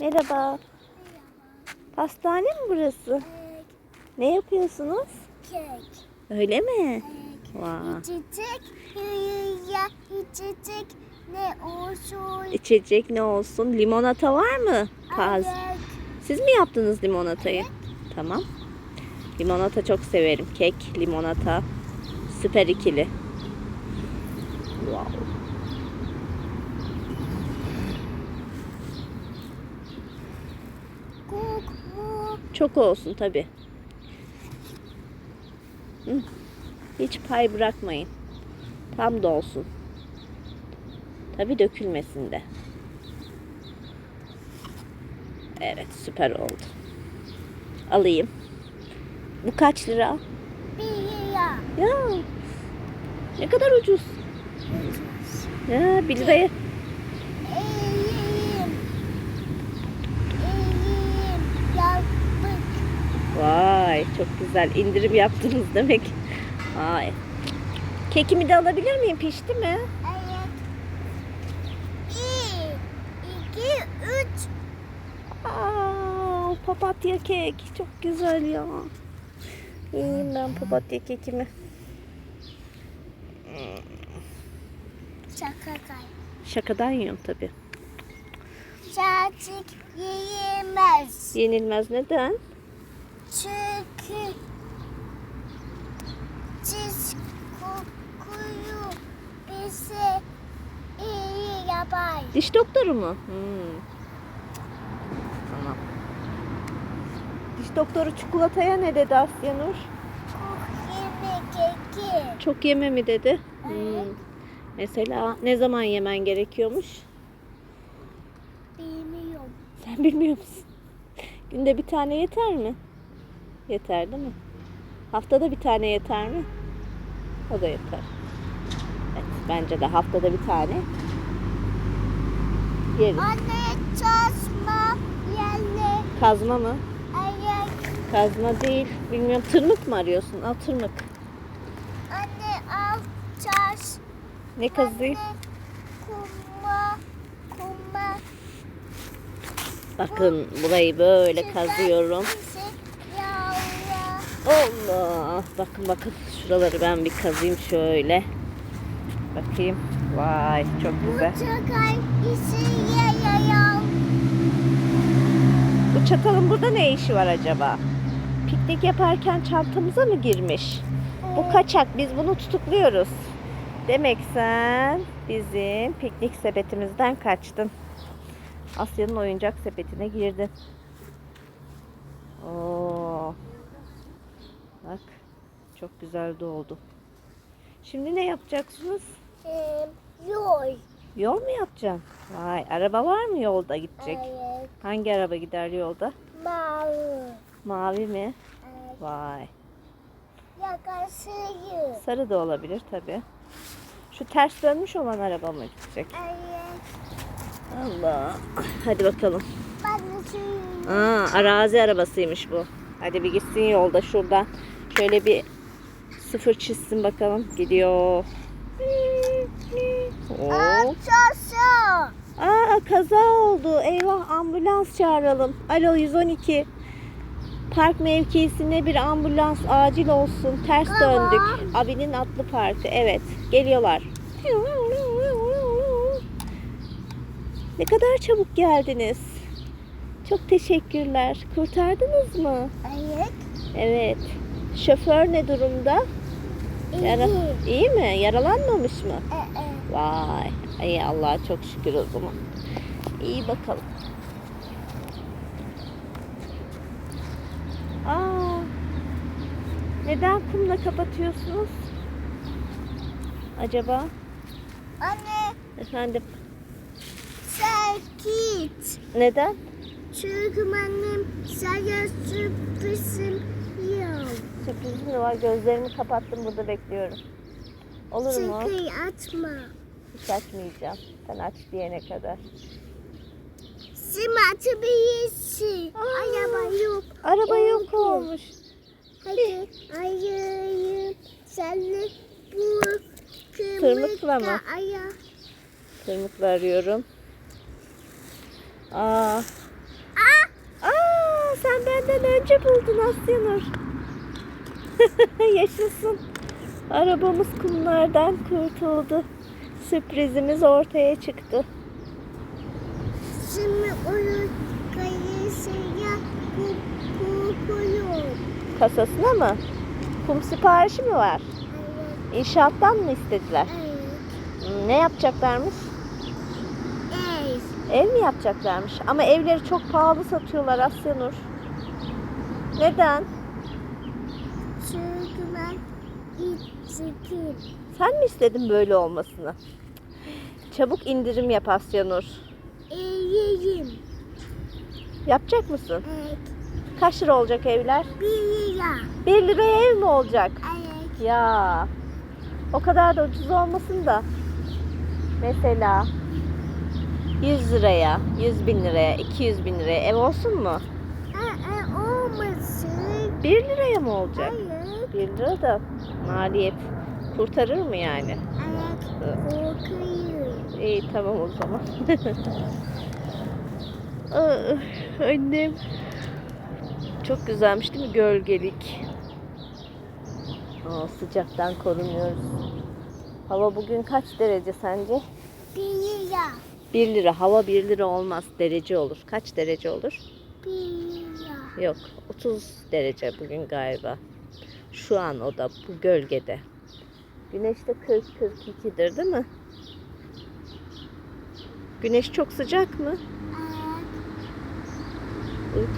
Merhaba. Pastane mi burası? Ne yapıyorsunuz? Kek. Öyle mi? Vay. İçecek. Ya içecek ne olsun? İçecek ne olsun? Limonata var mı? Kaz. Ayak. Siz mi yaptınız limonatayı? Tamam. Limonata çok severim. Kek, limonata. Süper ikili. Wow. Kuk mu? Çok olsun tabi. Hiç pay bırakmayın. Tam da olsun. Tabi dökülmesin de. Evet süper oldu. Alayım. Bu kaç lira? Bir ya. Ya ne kadar ucuz. Ya bir liraya. Vay çok güzel indirim yaptınız demek. Vay. Kekimi de alabilir miyim? Pişti mi? Ayak. Bir. iki, üç. Aa, papatya kek. Çok güzel ya. Yiyeyim ben papatya kekimi. Şaka kay. Şakadan yiyorum tabi. Şacık yiyemez. Yenilmez neden? Çünkü siz kokuyu bize iyi yapar. Diş doktoru mu? Hmm. Tamam. Diş doktoru çikolataya ne dedi Asyanur? Kok yeme keki. Çok yeme mi dedi? Hmm. Evet. Mesela ne zaman yemen gerekiyormuş? Bilmiyorum. Sen bilmiyor musun? Günde bir tane yeter mi? Yeter değil mi? Haftada bir tane yeter mi? O da yeter. Evet, bence de haftada bir tane yeriz. Anne çalışma yerle Kazma mı? ayak. Kazma değil. Bilmiyorum. Tırmık mı arıyorsun? Al tırmık. Anne al çalış. Ne kazıyım? Anne kuma kuma. Bakın burayı böyle kazıyorum. Allah. Bakın bakın. Şuraları ben bir kazıyım şöyle. Bakayım. Vay çok güzel. Bu çatalın burada ne işi var acaba? Piknik yaparken çantamıza mı girmiş? Bu kaçak. Biz bunu tutukluyoruz. Demek sen bizim piknik sepetimizden kaçtın. Asya'nın oyuncak sepetine girdin. Oo. Bak. Çok güzel doldu. Şimdi ne yapacaksınız? Ee, yoy. Yol mu yapacaksın? Vay, araba var mı yolda gidecek? Evet. Hangi araba gider yolda? Mavi. Mavi mi? Evet. Vay. Yakasıyı. Sarı da olabilir tabi. Şu ters dönmüş olan araba mı gidecek? Evet. Allah. Hadi bakalım. Ben de suyum. Aa, arazi arabasıymış bu. Hadi bir gitsin yolda şuradan. Şöyle bir sıfır çizsin bakalım. Gidiyor. Oo. Aa kaza oldu. Eyvah ambulans çağıralım. Alo 112. Park mevkisine bir ambulans acil olsun. Ters döndük. Abinin atlı parkı. Evet. Geliyorlar. Ne kadar çabuk geldiniz. Çok teşekkürler. Kurtardınız mı? Evet. Evet. Şoför ne durumda? Yara- İyi. İyi mi? Yaralanmamış mı? Ee, Vay. İyi Allah'a çok şükür o zaman. İyi bakalım. Aa, neden kumla kapatıyorsunuz? Acaba? Anne Efendim, sen git. neden? Çünkü annem sana sürprizim yok. Sürprizim mi var? Gözlerimi kapattım burada bekliyorum. Olur mu? Çünkü açma. Hiç açmayacağım. Sen aç diyene kadar. Sim açabilirsin. Aa. Araba yok. Araba yok Oldu. olmuş. Hadi ayayım. Senle bu kırmızı Aya. Tırmıkla arıyorum. Aa, benden önce buldun Asyanur. Yaşasın. Arabamız kumlardan kurtuldu. Sürprizimiz ortaya çıktı. Şimdi oyun kayısıya. Kasasına mı? Kum siparişi mi var? Evet, İnşaattan mı istediler? evet. Ne yapacaklarmış? Ev. Mi yapacaklarmış? Ama evleri çok pahalı satıyorlar Asyanur. Neden? Çünkü ben içtim. Sen mi istedin böyle olmasını? Çabuk indirim yap Asyanur. İyiyim. Yapacak mısın? Evet. Kaç lira olacak evler? Bir lira. 1 liraya ev mi olacak? Evet. Ya o kadar da ucuz olmasın da. Mesela 100 liraya, 100 bin liraya, 200 bin liraya ev olsun mu? Aa, olmasın. 1 liraya mı olacak? Hayır. 1 lira da maliyet kurtarır mı yani? Evet. Korkuyorum. İyi tamam o zaman. Ah, Annem. Çok güzelmiş değil mi gölgelik? Aa, sıcaktan korunuyoruz. Hava bugün kaç derece sence? Bir lira. 1 lira. Hava 1 lira olmaz. Derece olur. Kaç derece olur? Bir lira. Yok. 30 derece bugün galiba. Şu an o da bu gölgede. Güneş de 40-42'dir değil mi? Güneş çok sıcak mı? Evet. Uyku